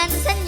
านสัญ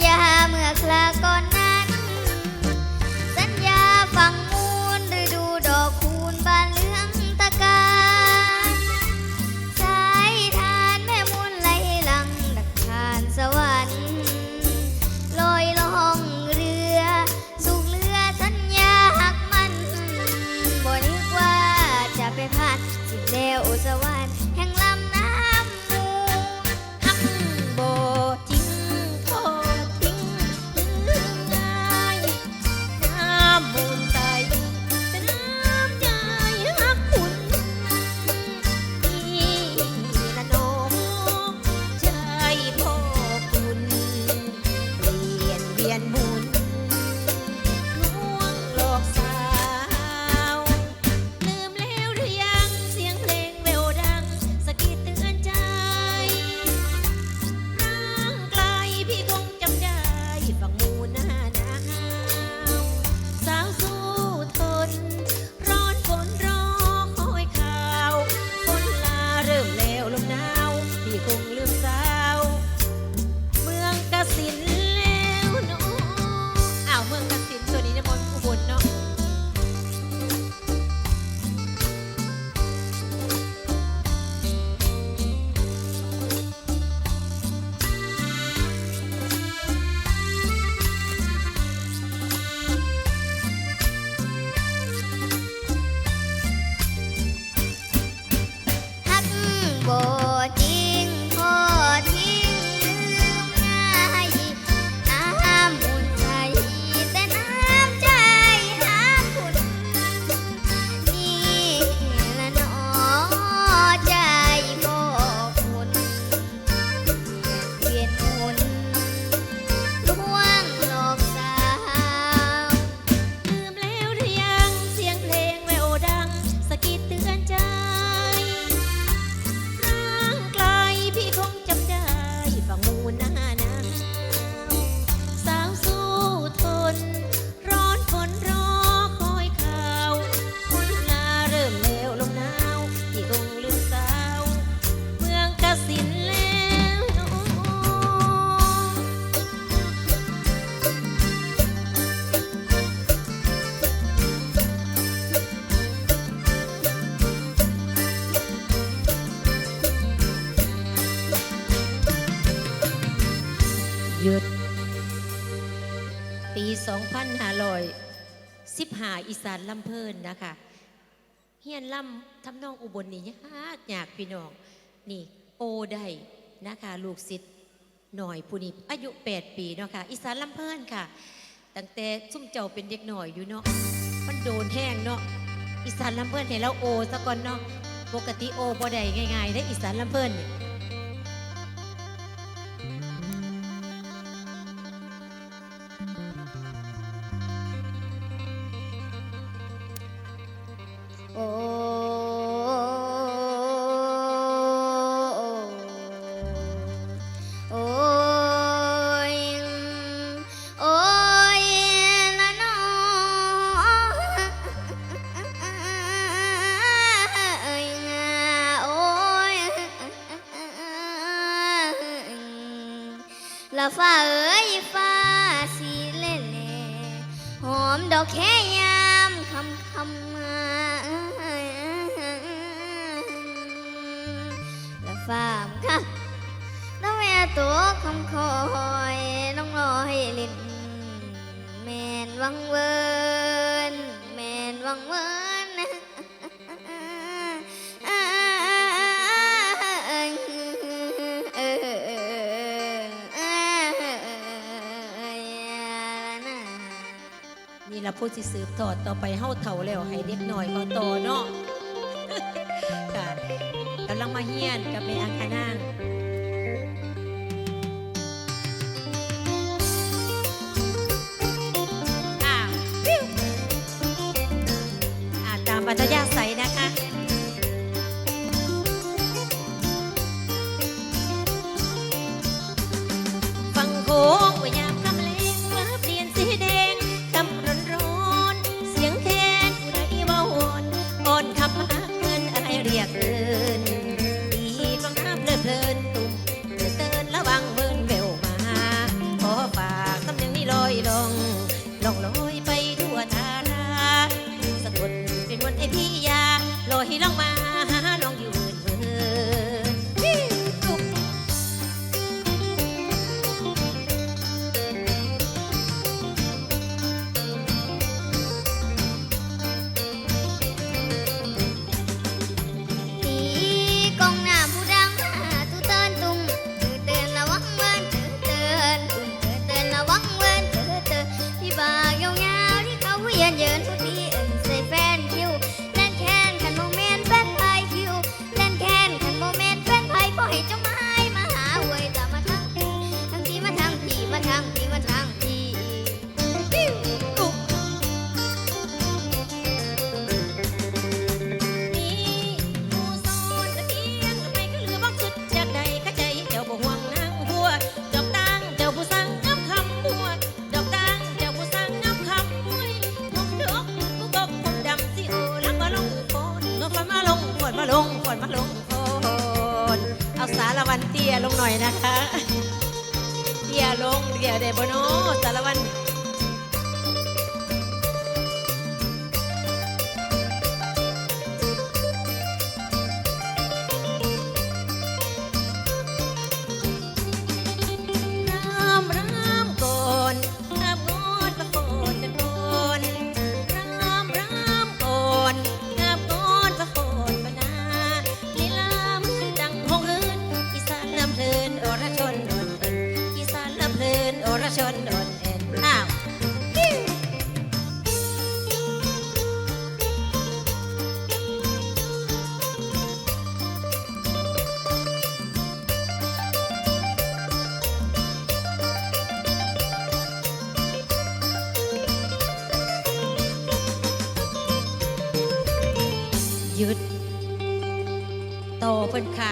อีสานลำเพลินนะคะเฮียนล่ำทำนองอุบลนี่ยากยากพี่น้องนี่โอได้นะคะลูกศิษย์หน่อยผู้นี้อายุ 8 ปีเนาะค่ะอีสานลำเพลินค่ะ ตั้งแต่ซุ้มเจ้าเป็นเด็กหน่อยอยู่เนาะมันโดนแห้งเนาะอีสานลำเพลินเห็นแล้วโอซะก่อนเนาะปกติโอบ่ได้ง่ายๆได้อีสานลำเพลินเนี่ย ละฟ้าเอ้ยฟ้าสีเล่แหลหอมดอกแค่ยามคำคำมาละฟ้าค่ะต้องแม่ตัวคำคอยน้องลอยลินแมนวังเวอ นี่ละผู้ที่สืบทอดต่อไปเฮาเถ่าแล้วให้เด็กหน่อยเขาโตเนาะค่ะกำลังมาเฮียนกับแม่อังคานาง นะคะเดี๋ยวลงเดี๋ยวเดบโนสละวัน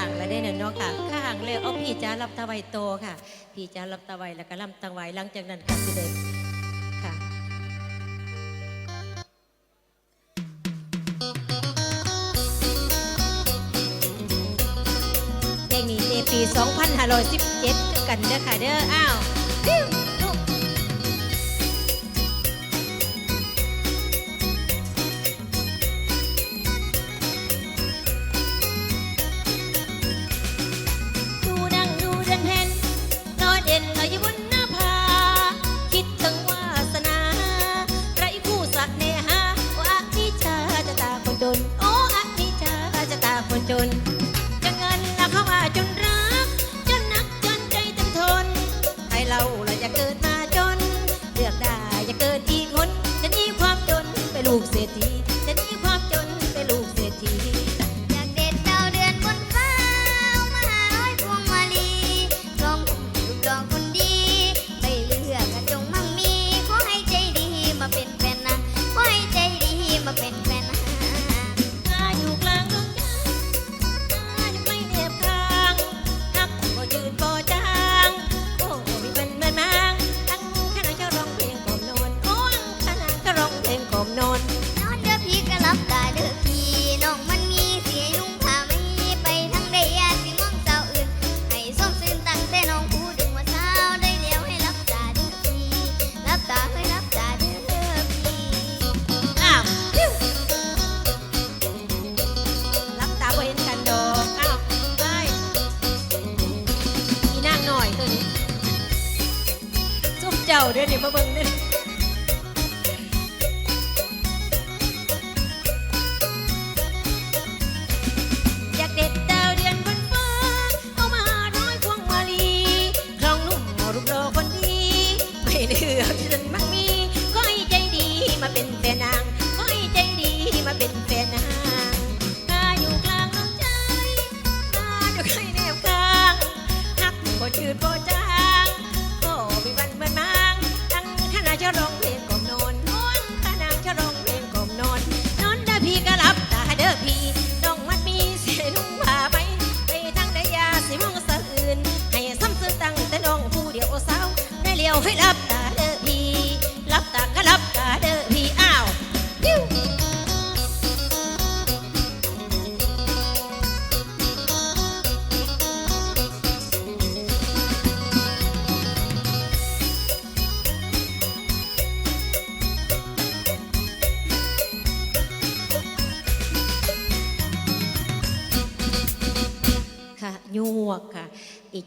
างแล้ได้เนี่ยน้องค่ะข้างเลยเอาพี่จ้ารับตะไวโตค่ะ พี่จ้ารับตะไวแล้วก็ลำตะไวหลังจากนั้นก็สิเด็กค่ะเพลงนี้ในปี 2517กันเด้อค่ะเด้ออ้าว Washington. quit up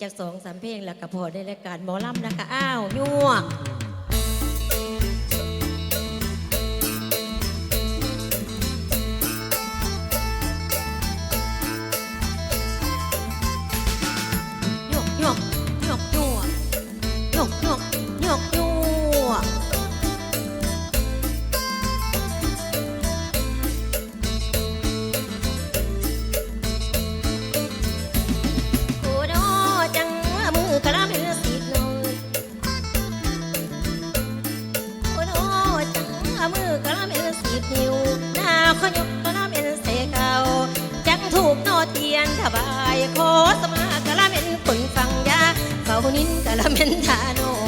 จากสองสามเพลงแล้วก็พอได้รายการหมอลำนะคะอ้าวยั่ว เขานินกะละเม็นทาโน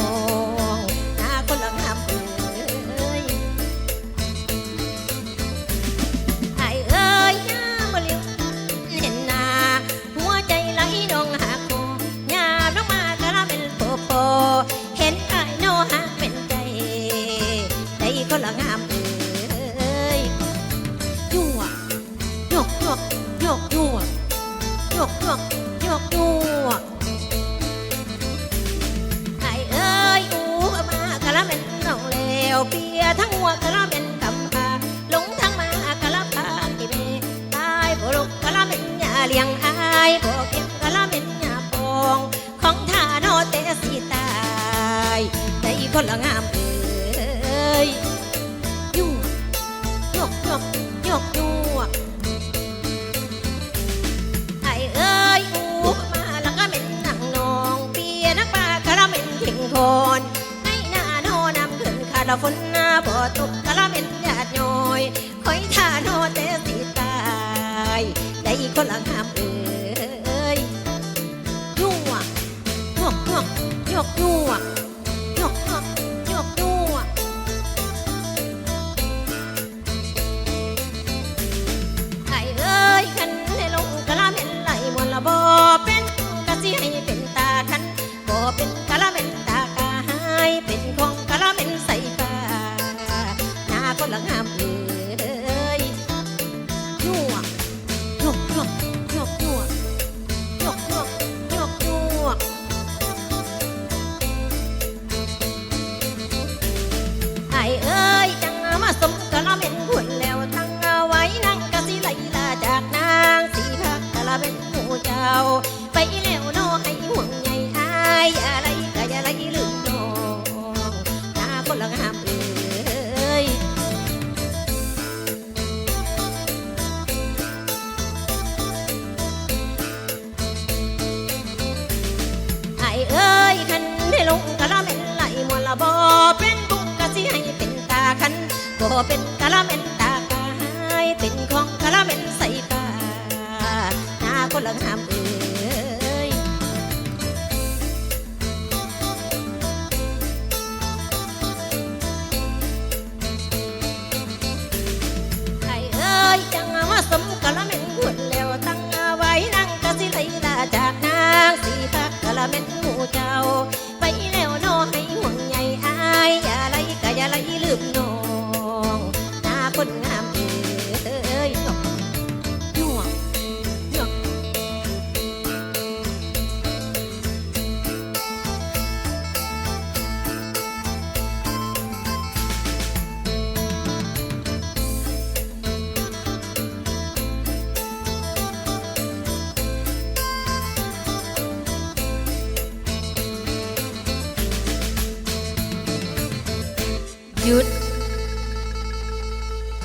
ละงามเอ้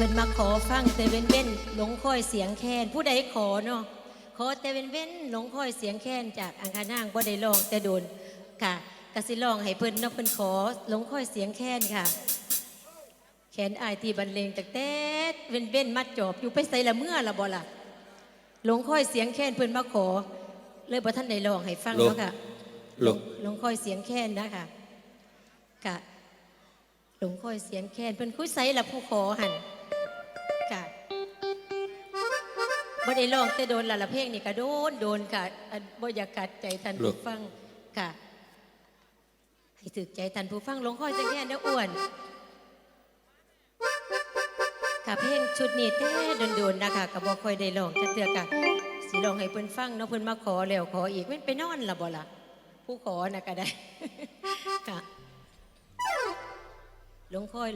นมาขอฟังแต่เว้นเว้นหลงคอยเสียงแคนผู้ใดขอเนาะขอแต่เว้นเว้นหลงคอยเสียงแคนจากอังคานางบ่ได้ลองแต่โดนค่ะกสิลองให้เพิ่นเนาะเพิ่นขอหลงคอยเสียงแคนค่ะ แขนอายที่บรรเลงตักแต่เว้นเว้นมัดจอบอยู่ไปใส่ละเมื่อละบ่ล่ะหลงคอยเสียงแคนเพิ่นมาขอ เลยบ่ท่านได้ลองให้ฟังเนาะค่ะลูกหลงคอยเสียงแคนนะคะกะหลงคอยเสียงแคนเป็นคุยไซละผู้ขอหัน บ่ได้ลองแต่โดนละละเพลงนี่ก็โดนโดนค่ะอันบ่อยากกัดใจท่านผู้ฟังค่ะ ให้ถึกใจท่านผู้ฟังหลงคอยเสียงแคนเด้ออ้วน ค่ะเพลงชุดนี้แต่โดนๆนะคะก็บ่ค่อยได้ลองจะเตือกะสิลองให้เพิ่นฟังเนาะเพิ่นมาขอแล้วขออีกแมันไปนอนละบ่ล่ะผู้ขอนะก็ได้ ค่ะหลวงค่อย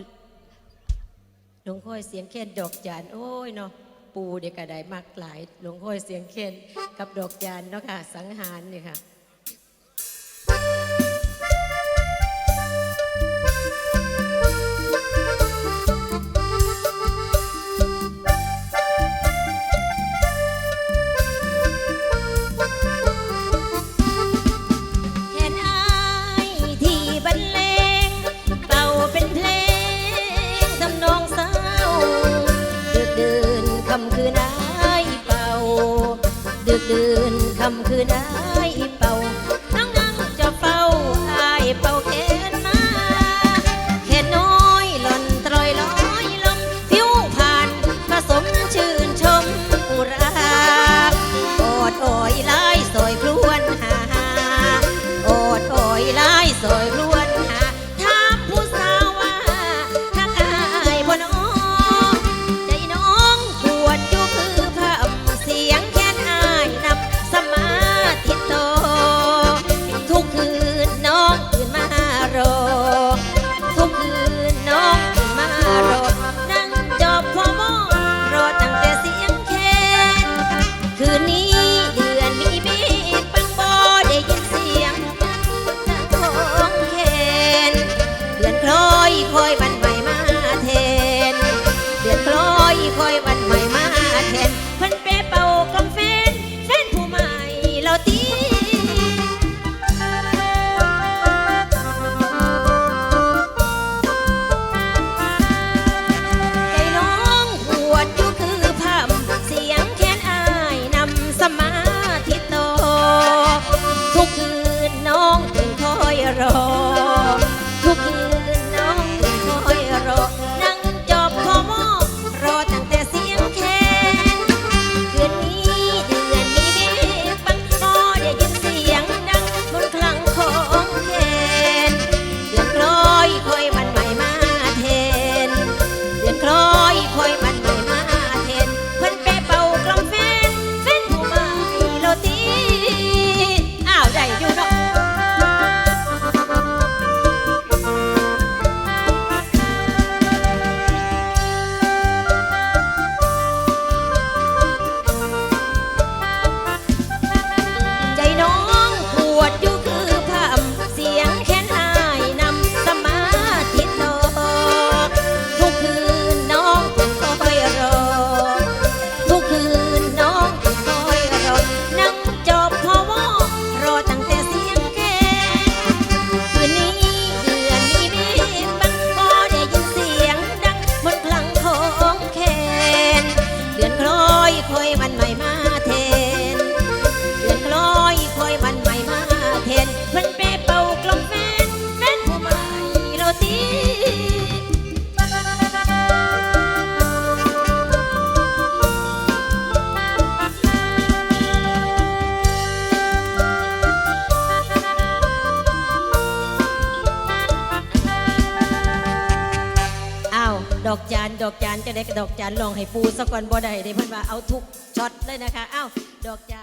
หลวงค่อยเสียงแค้นดอกจานโอ้ยเนาะ ปูเด็กก็ได้มากหลาย หลวงพ่อเสียงเค้นกับดอกยานเนาะค่ะ สังหารนี่ค่ะ คำคืนอายเป่าดึกดื่นคำคืนอ ได้กดอกจันลองให้ปูสะก่อนบ่ได้เด้เพิ่นว่าเอาทุกช็อตเลยนะคะเอ้าดอกจัน